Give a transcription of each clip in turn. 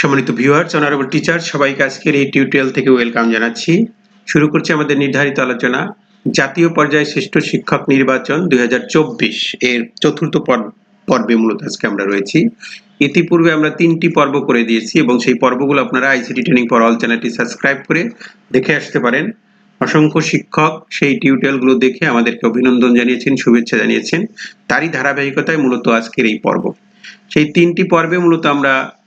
সম্মানিত viewers honourable teacher সবাইকে আজকের এই টিউটোরিয়াল থেকে ওয়েলকাম জানাচ্ছি। শুরু করছি আমাদের নির্ধারিত আলোচনা, জাতীয় পর্যায়ে শ্রেষ্ঠ শিক্ষক নির্বাচন দুই হাজার চব্বিশ এর চতুর্থ পর- পর্বে মূলত আজকে আমরা রয়েছি। ইতিপূর্বে আমরা তিনটি পর্ব করে দিয়েছি এবং সেই পর্বগুলো আপনারা আইসিটি ট্রেনিং ফর অল চ্যানেলটি সাবস্ক্রাইব করে দেখে আসতে পারেন। অসংখ্য শিক্ষক সেই টিউটোরিয়ালগুলো দেখে আমাদেরকে অভিনন্দন জানিয়েছেন, শুভেচ্ছা জানিয়েছেন। তারই ধারাবাহিকতায় মূলত আজকের এই পর্ব। সেই তিনটি পর্বে মূলত আমরা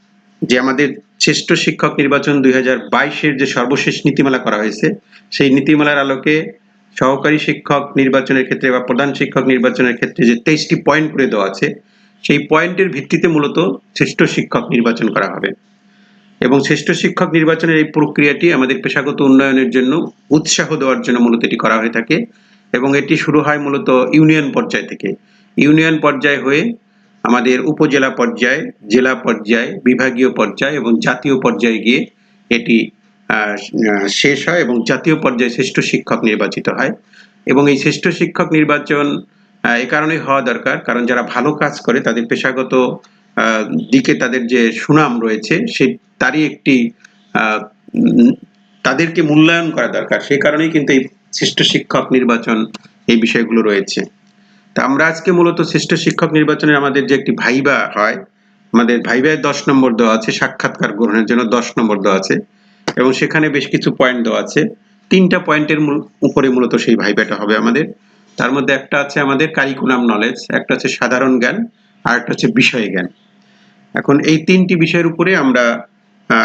যে আমাদের শ্রেষ্ঠ শিক্ষক নির্বাচন দুই হাজার বাইশের যে সর্বশেষ নীতিমালা করা হয়েছে, সেই নীতিমালার আলোকে সহকারী শিক্ষক নির্বাচনের ক্ষেত্রে বা প্রধান শিক্ষক নির্বাচনের ক্ষেত্রে যে তেইশটি পয়েন্ট করে দেওয়া আছে, সেই পয়েন্টের ভিত্তিতে মূলত শ্রেষ্ঠ শিক্ষক নির্বাচন করা হবে। এবং শ্রেষ্ঠ শিক্ষক নির্বাচনের এই প্রক্রিয়াটি আমাদের পেশাগত উন্নয়নের জন্য উৎসাহ দেওয়ার জন্য মূলত এটি করা হয়ে থাকে। এবং এটি শুরু হয় মূলত ইউনিয়ন পর্যায় থেকে। ইউনিয়ন পর্যায় হয়ে আমাদের উপজেলা পর্যায়ে, জেলা পর্যায়ে, বিভাগীয় পর্যায়ে এবং জাতীয় পর্যায়ে গিয়ে এটি শেষ হয় এবং জাতীয় পর্যায়ে শ্রেষ্ঠ শিক্ষক নির্বাচিত হয়। এবং এই শ্রেষ্ঠ শিক্ষক নির্বাচন এ কারণে হওয়া দরকার। কারণ যারা ভালো কাজ করে, তাদের পেশাগত দিকে তাদের যে সুনাম রয়েছে, সে, তারই একটি তাদেরকে মূল্যায়ন করা দরকার। সেই কারণেই কিন্তু এই শ্রেষ্ঠ শিক্ষক নির্বাচন এই বিষয়গুলো রয়েছে। তা আমরা আজকে মূলত শ্রেষ্ঠ শিক্ষক নির্বাচনের আমাদের যে একটি ভাইবা হয়, আমাদের ভাইবায় দশ নম্বর দেওয়া আছে, সাক্ষাৎকার গ্রহণের জন্য দশ নম্বর দেওয়া আছে এবং সেখানে বেশ কিছু পয়েন্ট দেওয়া আছে। তিনটা পয়েন্টের উপরে মূলত সেই ভাইবাটা হবে আমাদের। তার মধ্যে একটা আছে আমাদের কারিকুলাম নলেজ একটা হচ্ছে সাধারণ জ্ঞান, আর একটা হচ্ছে বিষয় জ্ঞান। এখন এই তিনটি বিষয়ের উপরে আমরা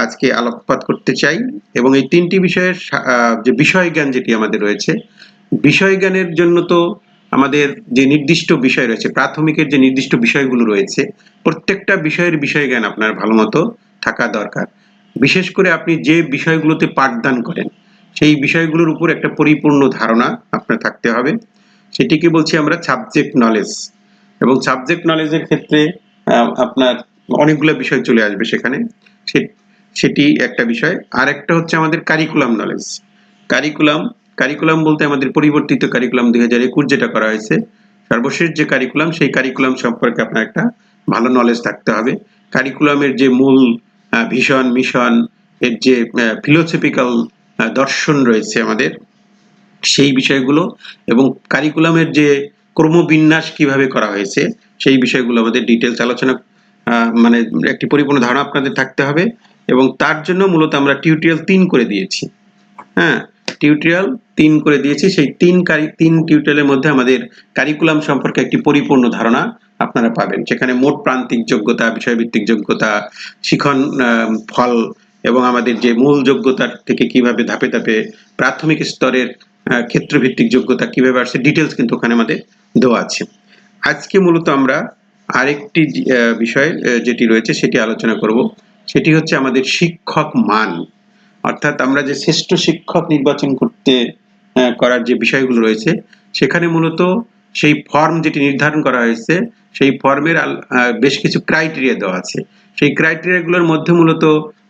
আজকে আলোকপাত করতে চাই এবং এই তিনটি বিষয়ের যে বিষয় জ্ঞান যেটি আমাদের রয়েছে, বিষয় জ্ঞানের জন্য তো আমাদের যে নির্দিষ্ট বিষয় রয়েছে, প্রাথমিকের যে নির্দিষ্ট বিষয়গুলো রয়েছে, প্রত্যেকটা বিষয়ের বিষয় জ্ঞান আপনার ভালো মতো থাকা দরকার। বিশেষ করে আপনি যে বিষয়গুলোতে পাঠদান করেন, সেই বিষয়গুলোর উপর একটা পরিপূর্ণ ধারণা আপনার থাকতে হবে। সেটিকে বলছি আমরা সাবজেক্ট নলেজ এবং সাবজেক্ট নলেজের ক্ষেত্রে আপনার অনেকগুলো বিষয় চলে আসবে সেখানে। সেটি একটা বিষয়। আর একটা হচ্ছে আমাদের কারিকুলাম নলেজ কারিকুলাম কারিকুলাম বলতে আমাদের পরিবর্তিত কারিকুলাম দুই হাজার একুশ যেটা করা হয়েছে, সর্বশেষ যে কারিকুলাম সেই কারিকুলাম সম্পর্কে আপনার একটা ভালো নলেজ থাকতে হবে। কারিকুলামের যে মূল ভিশন মিশন, এর যে ফিলোসফিক্যাল দর্শন রয়েছে আমাদের, সেই বিষয়গুলো এবং কারিকুলামের যে ক্রমবিন্যাস কীভাবে করা হয়েছে, সেই বিষয়গুলো আমাদের ডিটেলস আলোচনা মানে একটি পরিপূর্ণ ধারণা আপনাদের থাকতে হবে এবং তার জন্য মূলত আমরা টিউটোরিয়াল তিন করে দিয়েছি। হ্যাঁ টিউটোরিয়াল তিন করে দিয়েছি। সেই তিন কারি, তিন টিউটোরিয়ালের মধ্যে আমাদের কারিকুলাম সম্পর্কে একটি পরিপূর্ণ ধারণা আপনারা পাবেন। সেখানে মোট প্রান্তিক যোগ্যতা, বিষয়ভিত্তিক যোগ্যতা, শিখন ফল এবং আমাদের যে মূল যোগ্যতার থেকে কীভাবে ধাপে ধাপে প্রাথমিক স্তরের ক্ষেত্রভিত্তিক যোগ্যতা কীভাবে আসছে ডিটেলস কিন্তু ওখানে আমাদের দেওয়া আছে। আজকে মূলত আমরা আরেকটি বিষয় যেটি রয়েছে সেটি আলোচনা করব। সেটি হচ্ছে আমাদের শিক্ষক মান। অর্থাৎ আমরা যে শ্রেষ্ঠ শিক্ষক নির্বাচন করতে করার যে বিষয়গুলো রয়েছে, সেখানে মূলত সেই ফর্ম যেটি নির্ধারণ করা হয়েছে, সেই ফর্মের বেশ কিছু ক্রাইটেরিয়া দেওয়া আছে। সেই ক্রাইটেরিয়াগুলোর মধ্যে মূলত,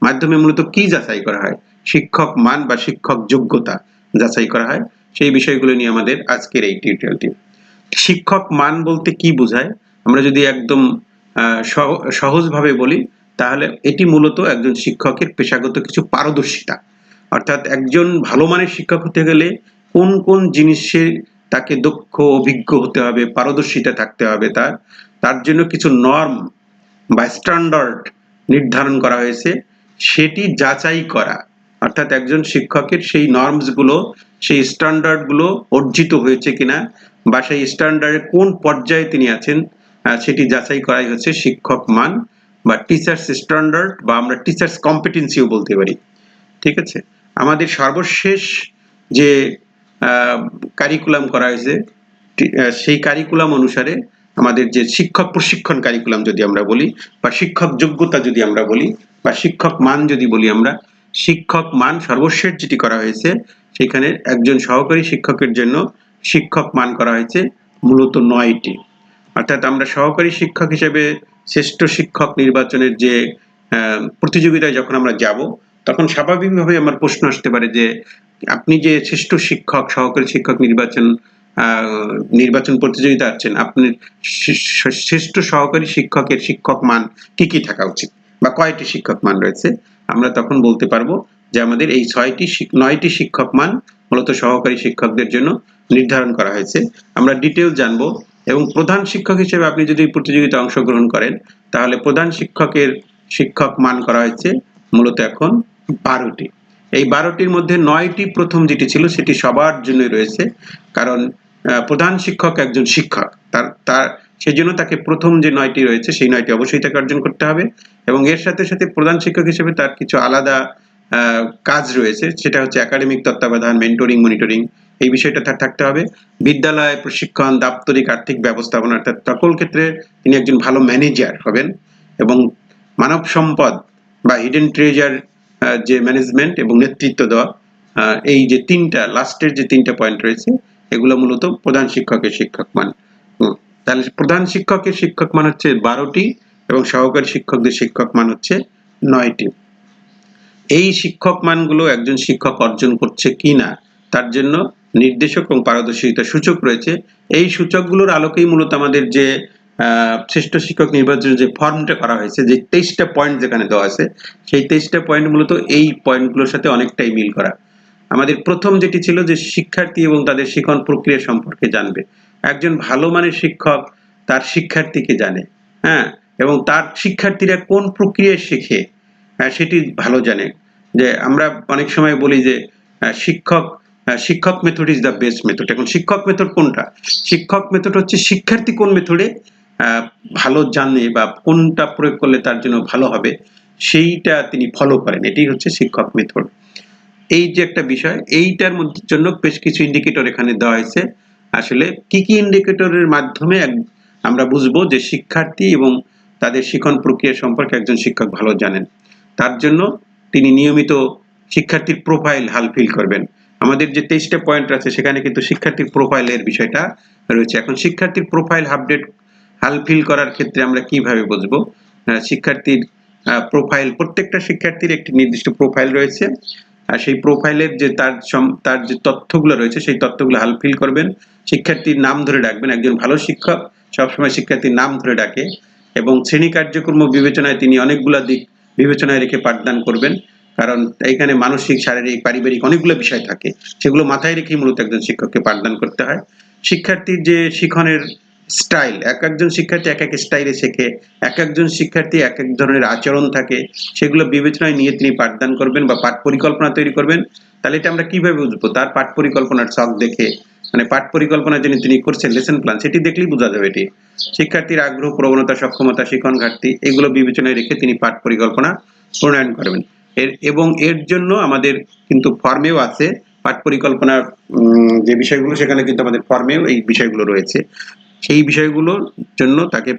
মাধ্যমে মূলত কি যাচাই করা হয়? শিক্ষক মান বা শিক্ষক যোগ্যতা যাচাই করা হয়। সেই বিষয়গুলো নিয়ে আমাদের আজকের এই টিউটোরিয়ালটি শিক্ষক মান বলতে কি বোঝায়? আমরা যদি একদম সহজভাবে বলি তাহলে এটি মূলত একজন শিক্ষকের পেশাগত কিছু পারদর্শিতা। অর্থাৎ একজন ভালো মানের শিক্ষক হতে গেলে কোন কোন জিনিসে তাকে দক্ষ, অভিজ্ঞ হতে হবে, পারদর্শিতা থাকতে হবে তার। তার জন্য কিছু নর্ম বা স্ট্যান্ডার্ড নির্ধারণ করা হয়েছে। সেটি যাচাই করা। অর্থাৎ একজন শিক্ষকের সেই নর্মসগুলো, সেই স্ট্যান্ডার্ডগুলো অর্জিত হয়েছে কিনা বা সেই স্ট্যান্ডার্ডে কোন পর্যায়ে তিনি আছেন সেটি যাচাই করাই হচ্ছে শিক্ষক মান। বা টিচার্স স্ট্যান্ডার্ড বা আমরা টিচার্স কম্পিটেন্সিও বলতে পারি, ঠিক আছে? আমাদের সর্বশেষ যে কারিকুলাম করা হয়েছে সেই কারিকুলাম অনুসারে আমাদের যে শিক্ষক প্রশিক্ষণ কারিকুলাম যদি আমরা বলি, বা শিক্ষক যোগ্যতা যদি আমরা বলি, বা শিক্ষক মান যদি বলি আমরা, শিক্ষক মান সর্বশেষ যেটি করা হয়েছে, সেখানে একজন সহকারী শিক্ষকের জন্য শিক্ষক মান করা হয়েছে মূলত নয়টি। অর্থাৎ আমরা সহকারী শিক্ষক হিসেবে শ্রেষ্ঠ শিক্ষক নির্বাচনের যে প্রতিযোগিতায় যখন আমরা যাব, তখন স্বাভাবিকভাবে আমার প্রশ্ন আসতে পারে যে, আপনি যে শ্রেষ্ঠ শিক্ষক, সহকারী শিক্ষক নির্বাচন নির্বাচন প্রতিযোগিতা আছেন আপনি শ্রেষ্ঠ সহকারী শিক্ষকের শিক্ষক মান কি কি থাকা উচিত? বা কয়টি শিক্ষক মান রয়েছে? আমরা তখন বলতে পারব যে আমাদের এই ছয়টি নয়টি শিক্ষক মান মূলত সহকারী শিক্ষকদের জন্য নির্ধারণ করা হয়েছে। আমরা ডিটেল জানব এবং প্রধান শিক্ষক হিসেবে আপনি যদি এই প্রতিযোগিতায় অংশগ্রহণ করেন, তাহলে প্রধান শিক্ষকের শিক্ষক মান করা হয়েছে মূলত এখন বারোটি। এই বারোটির মধ্যে নয়টি প্রথম যেটি ছিল, সেটি সবার জন্যই রয়েছে। কারণ প্রধান শিক্ষক একজন শিক্ষক। তার তার সেই জন্য তাকে প্রথম যে নয়টি রয়েছে, সেই নয়টি অবশ্যই তাকে অর্জন করতে হবে। এবং এর সাথে সাথে প্রধান শিক্ষক হিসেবে তার কিছু আলাদা কাজ রয়েছে। সেটা হচ্ছে একাডেমিক তত্ত্বাবধান মেন্টরিং মনিটরিং এই বিষয়টা তার থাকতে হবে। বিদ্যালয়, প্রশিক্ষণ, দাপ্তরিক আর্থিক ব্যবস্থাপনা, অর্থাৎ সকল ক্ষেত্রে তিনি একজন ভালো ম্যানেজার হবেন এবং মানব সম্পদ বা হিডেন ট্রেজার যে ম্যানেজমেন্ট এবং নেতৃত্ব দেওয়া এই যে তিনটা লাস্টের যে তিনটা পয়েন্ট রয়েছে, এগুলো মূলত প্রধান শিক্ষকের শিক্ষক মান। তাহলে প্রধান শিক্ষকের শিক্ষক মান হচ্ছে বারোটি এবং সহকারী শিক্ষকদের শিক্ষক মান হচ্ছে নয়টি। এই শিক্ষক মানগুলো একজন শিক্ষক অর্জন করছে কিনা, তার জন্য নির্দেশক এবং পারদর্শিতা সূচক রয়েছে। এই সূচকগুলোর আলোকেই মূলত আমাদের যে শ্রেষ্ঠ শিক্ষক নির্বাচনের যে ফর্মটা করা হয়েছে, যে তেইশটা পয়েন্ট যেখানে দেওয়া আছে, সেই তেইশটা পয়েন্ট মূলত এই পয়েন্টগুলোর সাথে অনেকটাই মিল করা। আমাদের প্রথম যেটি ছিল যে শিক্ষার্থী এবং তাদের শিক্ষণ প্রক্রিয়া সম্পর্কে জানবে। একজন ভালো মানের শিক্ষক তার শিক্ষার্থীকে জানে হ্যাঁ? এবং তার শিক্ষার্থীরা কোন প্রক্রিয়ায় শেখে সেটি ভালো জানে। যে আমরা অনেক সময় বলি যে শিক্ষক শিক্ষক method is the best method এখন শিক্ষক মেথড কোনটা? শিক্ষক মেথড হচ্ছে শিক্ষার্থী কোন মেথডে ভালো জানে বা কোনটা প্রয়োগ করলে তার জন্য ভালো হবে, সেইটা তিনি ফলো করেন। এটি হচ্ছে শিক্ষক মেথড এই যে একটা বিষয়, এইটার মধ্যে জন্য বেশ কিছু ইন্ডিকেটর এখানে দেওয়া হয়েছে। আসলে কি কি ইন্ডিকেটরের মাধ্যমে আমরা বুঝব যে শিক্ষার্থী এবং তাদের শিক্ষণ প্রক্রিয়া সম্পর্কে একজন শিক্ষক ভালো জানেন। তার জন্য তিনি নিয়মিত শিক্ষার্থীর প্রোফাইল হালফিল করবেন। আমাদের যে তেইশটা পয়েন্ট আছে, সেখানে কিন্তু শিক্ষার্থীর প্রোফাইলের বিষয়টা রয়েছে। এখন শিক্ষার্থীর প্রোফাইল আপডেট হালফিল করার ক্ষেত্রে আমরা কীভাবে বুঝব? শিক্ষার্থীর প্রোফাইল প্রত্যেকটা শিক্ষার্থীর একটি নির্দিষ্ট প্রোফাইল রয়েছে। আর সেই প্রোফাইলের যে তার তার যে তথ্যগুলো রয়েছে, সেই তথ্যগুলো হালফিল করবেন। শিক্ষার্থীর নাম ধরে ডাকবেন। একজন ভালো শিক্ষক সবসময় শিক্ষার্থীর নাম ধরে ডাকে। এবং শ্রেণি কার্যক্রম বিবেচনায় তিনি অনেকগুলা দিক বিবেচনায় রেখে পাঠদান করবেন। কারণ এখানে মানসিক, শারীরিক, পারিবারিক অনেকগুলো বিষয় থাকে। সেগুলো মাথায় রেখেই মূলত একজন শিক্ষককে পাঠদান করতে হয়। শিক্ষার্থীর যে শিখনের স্টাইল, এক একজন শিক্ষার্থী এক এক স্টাইলে শেখে, এক একজন শিক্ষার্থী এক এক ধরনের আচরণ থাকে, সেগুলো বিবেচনায় নিয়ে তিনি পাঠদান করবেন বা পাঠ পরিকল্পনা তৈরি করবেন। তাহলে এটা আমরা কীভাবে বুঝব? তার পাঠ পরিকল্পনার ছক দেখে মানে পাঠ পরিকল্পনা যিনি তিনি করছেন লেসন প্ল্যান সেটি দেখলেই বোঝা যাবে এটি। শিক্ষার্থীর আগ্রহ, প্রবণতা, সক্ষমতা, শিক্ষণ, ঘাটতি, এগুলো বিবেচনায় রেখে তিনি পাঠ পরিকল্পনা প্রণয়ন করবেন। এর, এবং এর জন্য আমাদের কিন্তু ফর্মেও আছে, পাঠ পরিকল্পনার যে বিষয়গুলো, সেখানে কিন্তু আমাদের ফর্মেও এই বিষয়গুলো রয়েছে। সেই বিষয়গুলোর জন্য তাকে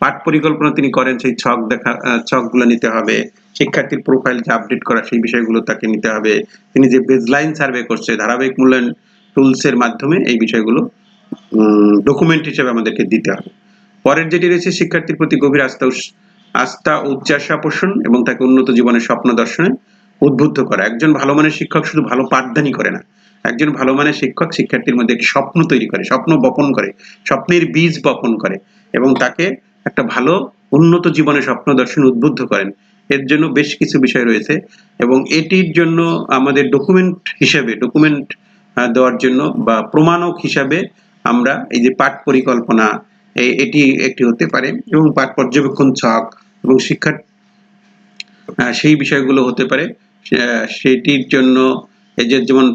পাঠ পরিকল্পনা তিনি করেন, সেই ছক দেখা ছকগুলো নিতে হবে, শিক্ষার্থীর প্রোফাইল যে আপডেট করা, সেই বিষয়গুলো তাকে নিতে হবে। তিনি যে বেজলাইন সার্ভে করছে, ধারাবাহিক মূল্যায়ন টুলস এর মাধ্যমে এই বিষয়গুলো ডকুমেন্ট হিসেবে আমাদেরকে দিতে হবে। পরের যেটি রয়েছে, শিক্ষার্থীর প্রতি গভীর আস্থা আস্থা উচ্চাসা পোষণ এবং তাকে উন্নত জীবনের স্বপ্ন দর্শনে উদ্বুদ্ধ করা। একজন ভালো মানের শিক্ষক শুধু ভালো পাঠদানই করে না। একজন ভালো মানের শিক্ষক শিক্ষার্থীর মধ্যে স্বপ্ন তৈরি করে, স্বপ্ন বপন করে, স্বপ্নের বীজ বপন করে এবং তাকে একটা ভালো, উন্নত জীবনের স্বপ্ন দর্শন উদ্বুদ্ধ করেন। এর জন্য বেশ কিছু বিষয় রয়েছে এবং এটির জন্য আমাদের ডকুমেন্ট হিসেবে ডকুমেন্ট দেওয়ার জন্য বা প্রমাণক হিসাবে আমরা এই যে পাঠ পরিকল্পনা এটি একটি হতে পারে এবং পাঠ পর্যবেক্ষণ ছক এবং শিক্ষার আহ, সেই বিষয়গুলো হতে পারে। সেটির জন্য এই যে যেমন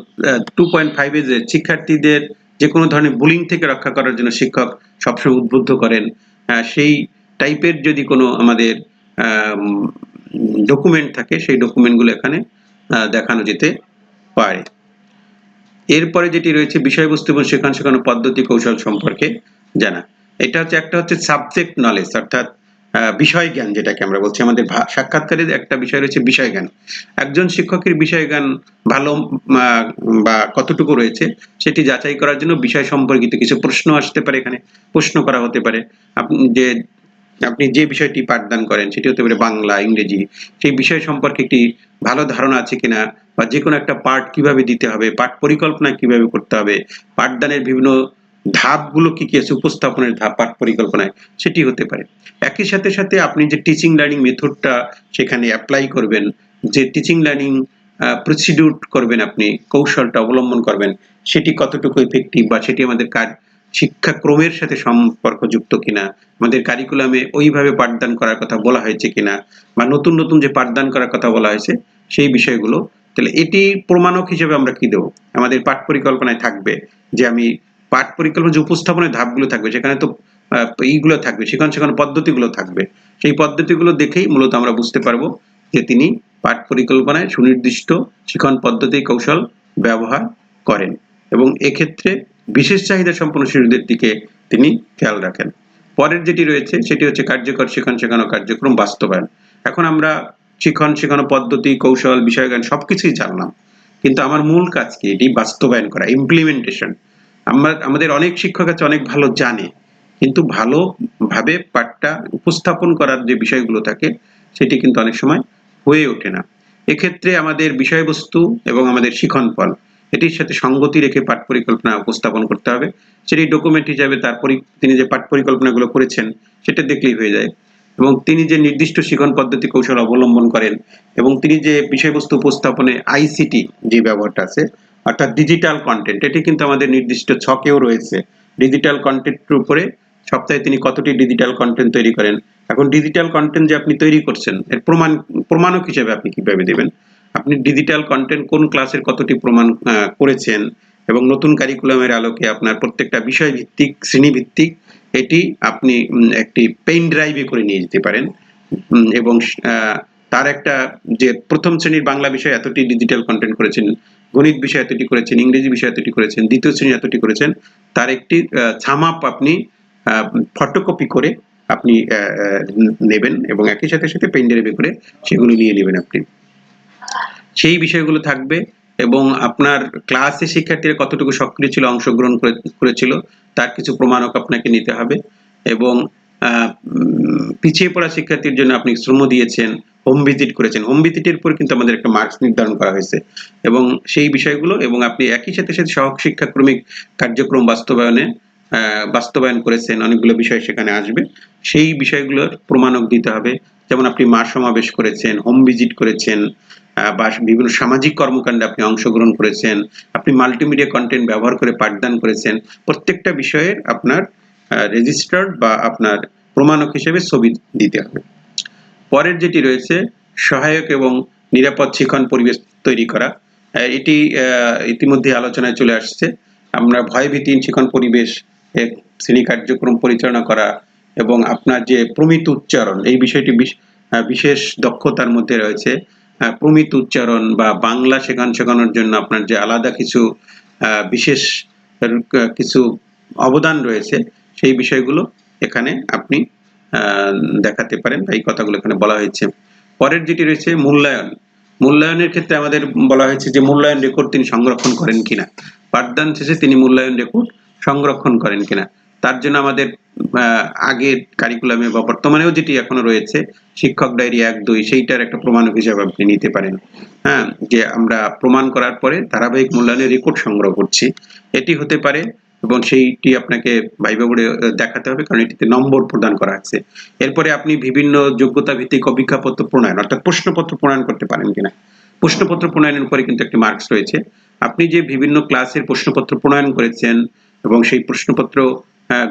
টু পয়েন্ট ফাইভে যে শিক্ষার্থীদের যে কোনো ধরনের বুলিং থেকে রক্ষা করার জন্য শিক্ষক সবসময় উদ্বুদ্ধ করেন সেই টাইপের যদি কোনো আমাদের ডকুমেন্ট থাকে সেই ডকুমেন্টগুলো এখানে দেখানো যেতে পারে। এরপরে যেটি রয়েছে বিষয়বস্তু এবং শেখান শেখানো পদ্ধতি কৌশল সম্পর্কে জানা। এটা হচ্ছে, একটা হচ্ছে সাবজেক্ট নলেজ অর্থাৎ বিষয় জ্ঞান যেটাকে আমরা বলছি। আমাদের সাক্ষাৎকারের একটা বিষয় রয়েছে বিষয় জ্ঞান একজন শিক্ষকের বিষয় জ্ঞান ভালো বা কতটুকু রয়েছে, সেটি যাচাই করার জন্য বিষয় সম্পর্কিত কিছু প্রশ্ন আসতে পারে এখানে। প্রশ্ন করা হতে পারে। আপনি যে আপনি যে বিষয়টি পাঠদান করেন, সেটি হতে পারে বাংলা, ইংরেজি, সেই বিষয় সম্পর্কে একটি ভালো ধারণা আছে কিনা বা যে কোনো একটা পাঠ কীভাবে দিতে হবে, পাঠ পরিকল্পনা কীভাবে করতে হবে, পাঠদানের বিভিন্ন ধাপগুলো কি কি আছে, উপস্থাপনের ধাপ, পাঠ পরিকল্পনায়, সেটি হতে পারে। একই সাথে সাথে আপনি যে টিচিং লার্নিং মেথডটা সেখানে অ্যাপ্লাই করবেন, যে টিচিং লার্নিং প্রসিডিউর করবেন আপনি, কৌশলটা অবলম্বন করবেন, সেটি কতটুকু ইফেক্টিভ বা সেটি আমাদের কাজ শিক্ষাক্রমের সাথে সম্পর্কযুক্ত কিনা, আমাদের কারিকুলামে ওইভাবে পাঠদান করার কথা বলা হয়েছে কিনা, বা নতুন নতুন যে পাঠদান করার কথা বলা হয়েছে, সেই বিষয়গুলো, তাহলে এটি প্রমাণক হিসেবে আমরা কি দেবো? আমাদের পাঠ পরিকল্পনায় থাকবে যে আমি পাঠ পরিকল্পনা যে উপস্থাপনের ধাপগুলো থাকবে, সেখানে তো এইগুলো থাকবে, সেখানে সেখানে পদ্ধতিগুলো থাকবে। সেই পদ্ধতিগুলো দেখেই মূলত আমরা বুঝতে পারব যে তিনি পাঠ পরিকল্পনায় সুনির্দিষ্ট শিক্ষণ পদ্ধতি কৌশল ব্যবহার করেন। এবং এক্ষেত্রে বিশেষ চাহিদা সম্পন্ন শিশুদের দিকে তিনি খেয়াল রাখেন। পরের যেটি রয়েছে, সেটি হচ্ছে কার্যকর শিক্ষণ শেখানো কার্যক্রম বাস্তবায়ন। এখন আমরা শিক্ষণ শেখানো পদ্ধতি, কৌশল, বিষয়জ্ঞান সবকিছুই জানলাম। কিন্তু আমার মূল কাজ কি? এটি বাস্তবায়ন করা ইমপ্লিমেন্টেশন আমরা, আমাদের অনেক শিক্ষক আছে, অনেক ভালো জানে। কিন্তু ভালোভাবে পাঠটা উপস্থাপন করার যে বিষয়গুলো থাকে, সেটি কিন্তু অনেক সময় হয়ে ওঠে না। এক্ষেত্রে আমাদের বিষয়বস্তু এবং আমাদের শিখন ফল এটির সাথে সঙ্গতি রেখে পাঠ পরিকল্পনা উপস্থাপন করতে হবে। সেটি ডকুমেন্ট হিসাবে তার তিনি যে পাঠ পরিকল্পনাগুলো করেছেন, সেটা দেখলেই হয়ে যায়। এবং তিনি যে নির্দিষ্ট শিখন পদ্ধতি কৌশল অবলম্বন করেন এবং তিনি যে বিষয়বস্তু উপস্থাপনে আইসিটি যে ব্যবহারটা আছে, অর্থাৎ ডিজিটাল কন্টেন্ট এটি কিন্তু আমাদের নির্দিষ্ট ছকেও রয়েছে। ডিজিটাল কন্টেন্টের উপরে সপ্তাহে তিনি কতটি ডিজিটাল কন্টেন্ট তৈরি করেন? এখন ডিজিটাল কন্টেন্ট যে আপনি তৈরি করছেন, এর প্রমাণ, প্রমাণক হিসেবে আপনি কীভাবে দেবেন? আপনি ডিজিটাল কন্টেন্ট কোন ক্লাসের কতটি প্রমাণ করেছেন এবং নতুন কারিকুলামের আলোকে আপনার প্রত্যেকটা বিষয় ভিত্তিক শ্রেণীভিত্তিক, এটি আপনি একটি পেন ড্রাইভে করে নিয়ে যেতে পারেন। এবং তার একটা যে প্রথম শ্রেণির বাংলা বিষয় এতটি ডিজিটাল কন্টেন্ট করেছেন, গণিত বিষয় এতটি করেছেন, ইংরেজি বিষয় এতটি করেছেন, দ্বিতীয় শ্রেণি এতটি করেছেন, তার একটি ছামাপ আপনি ফটোকপি করে আপনি নেবেন এবং একই সাথে সাথে পেন ড্রাইভে করে সেগুলো নিয়ে নেবেন আপনি। সেই বিষয়গুলো থাকবে এবং আপনার ক্লাসে শিক্ষার্থীরা কতটুকু সক্রিয় ছিল, অংশগ্রহণ করে- করেছিল, তার কিছু প্রমাণক আপনাকে নিতে হবে এবং পিছিয়ে পড়া শিক্ষার্থীর জন্য আপনি শ্রম দিয়েছেন হোম ভিজিট করেছেন। হোম ভিজিটের উপর কিন্তু আমাদের একটা মার্কস নির্ধারণ করা হয়েছে এবং সেই বিষয়গুলো এবং আপনি একই সাথে সাথে সহ শিক্ষাক্রমিক কার্যক্রম বাস্তবায়নে বাস্তবায়ন করেছেন, অনেকগুলো বিষয় সেখানে আসবে। সেই বিষয়গুলোর প্রমাণক দিতে হবে। যেমন আপনি মা সমাবেশ করেছেন হোম ভিজিট করেছেন বা বিভিন্ন সামাজিক কর্মকাণ্ডে আপনি অংশগ্রহণ করেছেন, আপনি মাল্টিমিডিয়া কন্টেন্ট ব্যবহার করে পাঠদান করেছেন, প্রত্যেকটা বিষয়ের আপনার রেজিস্টার্ড বা আপনার প্রমাণক হিসেবে ছবি দিতে হবে। পরের যেটি রয়েছে, সহায়ক এবং নিরাপদ শিক্ষণ পরিবেশ তৈরি করা। এটি ইতিমধ্যে আলোচনায় চলে আসছে। আমরা ভয়ভীতিহীন শিক্ষণ পরিবেশ শ্রেণি কার্যক্রম পরিচালনা করা এবং আপনার যে প্রমিত উচ্চারণ, এই বিষয়টি বিশেষ দক্ষতার মধ্যে রয়েছে। প্রমিত উচ্চারণ বা বাংলা শেখান শেখানোর জন্য আপনার যে আলাদা কিছু বিশেষ কিছু অবদান রয়েছে, সেই বিষয়গুলো এখানে আপনি দেখাতে পারেন এই কথাগুলো এখানে বলা হয়েছে। পরের যেটি রয়েছে মূল্যায়ন। মূল্যায়নের ক্ষেত্রে আমাদের বলা হয়েছে যে মূল্যায়ন রেকর্ড তিনি সংরক্ষণ করেন কিনা। পাঠদান শেষে তিনি মূল্যায়ন রেকর্ড সংরক্ষণ করেন কিনা। তার জন্য আমাদের আগের কারিকুলামে বা বর্তমানেও যেটি এখনও রয়েছে, শিক্ষক ডায়েরি এক, দুই, সেইটার একটা প্রমাণক হিসাবে আপনি নিতে পারেন। হ্যাঁ যে আমরা প্রমাণ করার পরে ধারাবাহিক মূল্যায়নের রেকর্ড সংগ্রহ করছি। এটি হতে পারে এবং সেইটি আপনাকে ভাইবা বোর্ডে দেখাতে হবে কারণ এটিতে নম্বর প্রদান করা আছে। এরপরে আপনি বিভিন্ন যোগ্যতা ভিত্তিক অভিজ্ঞাপত্র প্রণয়ন, অর্থাৎ প্রশ্নপত্র প্রণয়ন করতে পারেন কিনা। প্রশ্নপত্র প্রণয়নের উপরে কিন্তু একটি মার্কস রয়েছে। আপনি যে বিভিন্ন ক্লাসের প্রশ্নপত্র প্রণয়ন করেছেন এবং সেই প্রশ্নপত্র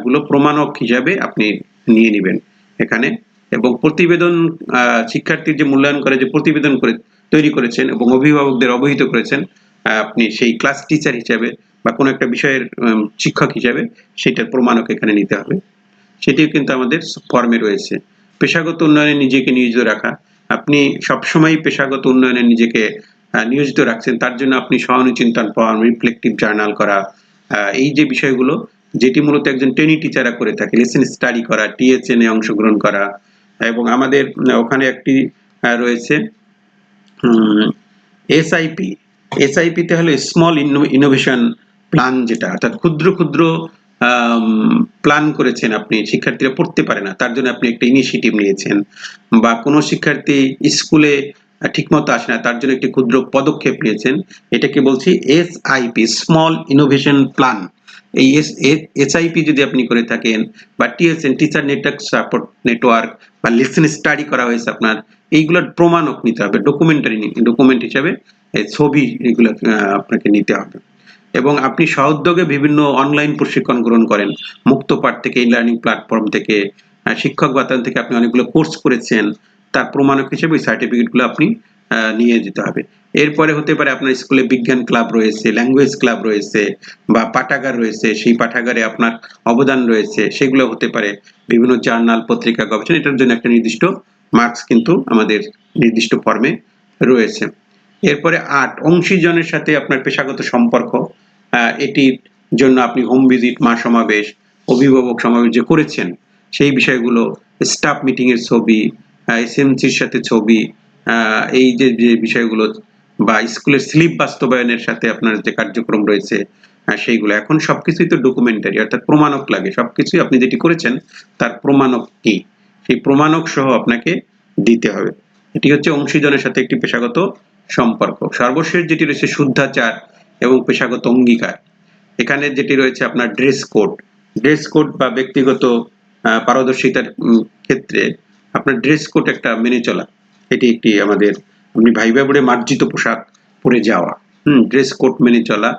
গুলো প্রমাণক হিসাবে আপনি নিয়ে নেবেন এখানে। এবং প্রতিবেদন শিক্ষার্থীর যে মূল্যায়ন করে, যে প্রতিবেদন করে তৈরি করেছেন এবং অভিভাবকদের অবহিত করেছেন আপনি সেই ক্লাস টিচার হিসাবে বা কোনো একটা বিষয়ের শিক্ষক হিসাবে সেটার প্রমাণক এখানে নিতে হবে। সেটিও কিন্তু আমাদের ফর্মে রয়েছে। পেশাগত উন্নয়নে নিজেকে নিয়োজিত রাখা। আপনি সবসময় পেশাগত উন্নয়নে নিজেকে নিয়োজিত রাখছেন। তার জন্য আপনি সহানুচিন্তন ফর্ম রিফ্লেক্টিভ জার্নাল করা এই যে বিষয়গুলো যেটি মূলত একজন ট্রেনি টিচাররা করে থাকে লেসন স্টাডি করা টিএচএন এ অংশগ্রহণ করা, এবং আমাদের ওখানে একটি রয়েছে এসআইপি এসআইপি তে হলো স্মল ইনোভেশন প্ল্যান যেটা, অর্থাৎ ক্ষুদ্র ক্ষুদ্র প্ল্যান করেছেন আপনি, শিক্ষার্থীরা পড়তে পারে না, তার জন্য আপনি একটা ইনিশিয়েটিভ নিয়েছেন, বা কোনো শিক্ষার্থী স্কুলে ঠিকমতো আসে না, তার জন্য একটি ক্ষুদ্র পদক্ষেপ নিয়েছেন, এটাকে বলছি এসআইপি স্মল ইনোভেশন প্ল্যান এই এসআইপি যদি আপনি করে থাকেন বা TSN teacher network support network বা লেসন স্টাডি করা হয়েছে আপনার, এইগুলোর প্রমাণক নিতে হবে ডকুমেন্টারি ডকুমেন্ট হিসাবে ছবি এগুলো আপনাকে নিতে হবে। এবং আপনি সহোদ্যোগে বিভিন্ন অনলাইন প্রশিক্ষণ গ্রহণ করেন মুক্ত পাঠ থেকে ই লার্নিং প্ল্যাটফর্ম থেকে শিক্ষক বাতায়ন থেকে আপনি অনেকগুলো কোর্স করেছেন, তার প্রমাণক হিসেবে ওই সার্টিফিকেটগুলো আপনি নিয়ে যেতে হবে। এরপরে হতে পারে আপনার স্কুলে বিজ্ঞান ক্লাব রয়েছে ল্যাঙ্গুয়েজ ক্লাব রয়েছে বা পাঠাগার রয়েছে, সেই পাঠাগারে আপনার অবদান রয়েছে, সেগুলো হতে পারে বিভিন্ন জার্নাল পত্রিকা, গবেষণা, এটার জন্য একটা নির্দিষ্ট মার্কস কিন্তু আমাদের নির্দিষ্ট ফর্মে রয়েছে। এরপরে আট অংশীজনের সাথে আপনার পেশাগত সম্পর্ক এটির জন্য আপনি হোম ভিজিট মা সমাবেশ, অভিভাবক সমাবেশ যে করেছেন, সেই বিষয়গুলো স্টাফ মিটিং এর ছবি এসএমসির সাথে ছবি এই যে যে বিষয়গুলো বা স্কুলের স্লিপ বাস্তবায়নের সাথে আপনার যে কার্যক্রম রয়েছে সেইগুলো, এখন সবকিছুই তো ডকুমেন্টারি অর্থাৎ প্রমাণক লাগে। সবকিছুই আপনি যেটি করেছেন, তার প্রমাণক কি? সেই প্রমাণক সহ আপনাকে দিতে হবে। এটি হচ্ছে অংশীজনের সাথে একটি পেশাগত সম্পর্ক। সর্বশেষ যেটি রয়েছে শুদ্ধাচার এবং পেশাগত অঙ্গীকার। এখানে যেটি রয়েছে আপনার ড্রেস কোড ড্রেস কোড বা ব্যক্তিগত পারদর্শিতার ক্ষেত্রে আপনার ড্রেস কোড একটা মেনে চলা। এটি একটি আমাদের, আপনি ভাইবা বোর্ডে মার্জিত পোশাক পরে যাওয়া। হুম ড্রেস কোড মেনে চলা।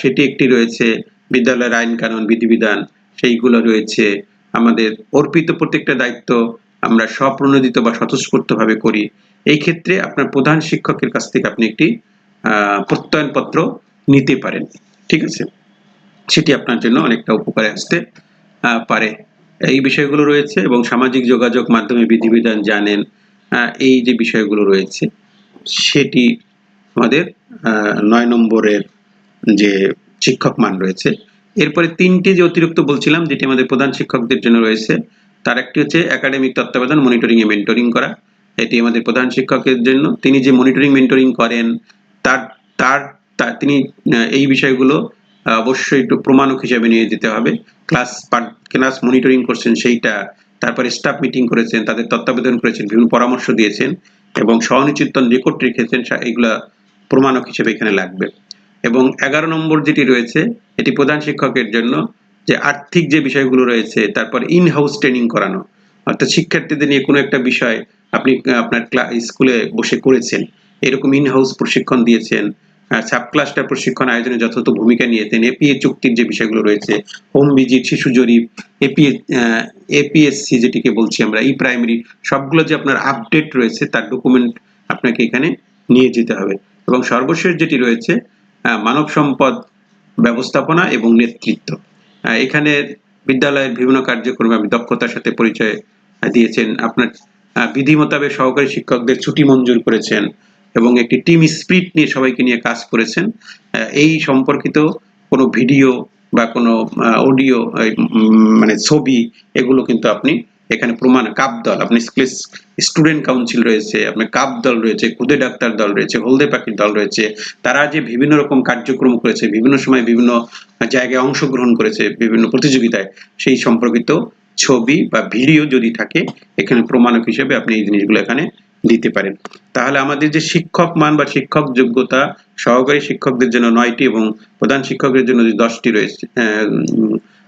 সেটি একটি রয়েছে বিদ্যালয়ের আইন কানুন বিধিবিধান, সেইগুলো রয়েছে আমাদের অর্পিত প্রত্যেকটা দায়িত্ব আমরা স্বপ্রণোদিত বা স্বতঃস্ফূর্তভাবে করি। এই ক্ষেত্রে আপনার প্রধান শিক্ষকের কাছ থেকে আপনি একটি প্রত্যয়নপত্র নিতে পারেন। ঠিক আছে? সেটি আপনার জন্য অনেকটা উপকারে আসতে পারে। এই বিষয়গুলো রয়েছে এবং সামাজিক যোগাযোগ মাধ্যমে বিধিবিধান জানেন এই যে বিষয়গুলো রয়েছে, সেটি আমাদের নয় নম্বরের যে শিক্ষক মান রয়েছে, এরপরে তিনটি যে অতিরিক্ত বলছিলাম, যেটি আমাদের প্রধান শিক্ষকদের জন্য রয়েছে, তার একটি হচ্ছে একাডেমিক তত্ত্বাবধান মনিটরিং এ মেন্টরিং করা। এটি আমাদের প্রধান শিক্ষকের জন্য। তিনি যে মনিটরিং মেন্টরিং করেন, তার তার তার- তিনি এই বিষয়গুলো অবশ্যই একটু প্রমাণক হিসেবে নিয়ে যেতে হবে। ক্লাস ক্লাস মনিটরিং করছেন সেইটা তারপরে স্টাফ মিটিং করেছেন, তাদের তত্ত্বাবধান করেছেন, বিভিন্ন পরামর্শ দিয়েছেন এবং সহনিচিন্তন রেকর্ড রেখেছেন এগুলা প্রমাণক হিসেবে এখানে লাগবে। এবং এগারো নম্বর যেটি রয়েছে, এটি প্রধান শিক্ষকের জন্য যে আর্থিক যে বিষয়গুলো রয়েছে, তারপর ইন হাউস ট্রেনিং করানো। অর্থাৎ শিক্ষার্থীদের নিয়ে কোনো একটা বিষয় আপনি, আপনার স্কুলে বসে করেছেন, এরকম ইন হাউস প্রশিক্ষণ দিয়েছেন সাব ক্লাস্টার প্রশিক্ষণ আয়োজনে যথাযথ ভূমিকা নিয়েছেন এপিএ চুক্তির যে বিষয়গুলো রয়েছে হোম ভিজিট শিশু জরিপ এপিএ এপিএসসি যেটিকে বলছি আমরা ই প্রাইমারি সবগুলো যে আপনার আপডেট রয়েছে তার ডকুমেন্ট আপনাকে এখানে নিয়ে যেতে হবে। এবং সর্বশেষ যেটি রয়েছে মানব সম্পদ ব্যবস্থাপনা এবং নেতৃত্ব। এখানে বিদ্যালয়ের বিভিন্ন কার্যক্রমে আপনি দক্ষতার সাথে পরিচয় দিয়েছেন। আপনার বিধি মোতাবেক সহকারী শিক্ষকদের ছুটি মঞ্জুর করেছেন। এবং একটি টিম স্পিরিট নিয়ে সবাইকে নিয়ে কাজ করেছেন। এই সম্পর্কিত কোনো ভিডিও বা কোনো অডিও মানে ছবি, এগুলো কিন্তু আপনি এখানে প্রমাণ, কাপ দল, আপনি স্টুডেন্ট কাউন্সিল রয়েছে, আপনার কাপ দল রয়েছে খুদে ডাক্তার দল রয়েছে, হলদে পাখির দল রয়েছে, তারা যে বিভিন্ন রকম কার্যক্রম করেছে, বিভিন্ন সময় বিভিন্ন জায়গায় অংশগ্রহণ করেছে, বিভিন্ন প্রতিযোগিতায়, সেই সম্পর্কিত ছবি বা ভিডিও যদি থাকে, এখানে প্রমাণক হিসেবে আপনি এই জিনিসগুলো এখানে দিতে পারেন। তাহলে আমাদের যে শিক্ষক মান বা শিক্ষক যোগ্যতা সহকারী শিক্ষকদের জন্য নয়টি এবং প্রধান শিক্ষকের জন্য যে দশটি রয়েছে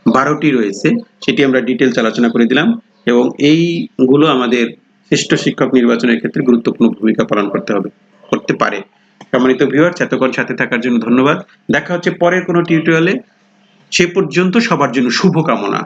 বারোটি রয়েছে, সেটি আমরা ডিটেলস আলোচনা করে দিলাম এবং এইগুলো আমাদের শ্রেষ্ঠ শিক্ষক নির্বাচনের ক্ষেত্রে গুরুত্বপূর্ণ ভূমিকা পালন করতে হবে, করতে পারে। সম্মানিত ভিউয়ার এতক্ষণ সাথে থাকার জন্য ধন্যবাদ। দেখা হচ্ছে পরের কোনো টিউটোরিয়ালে সে পর্যন্ত সবার জন্য শুভকামনা।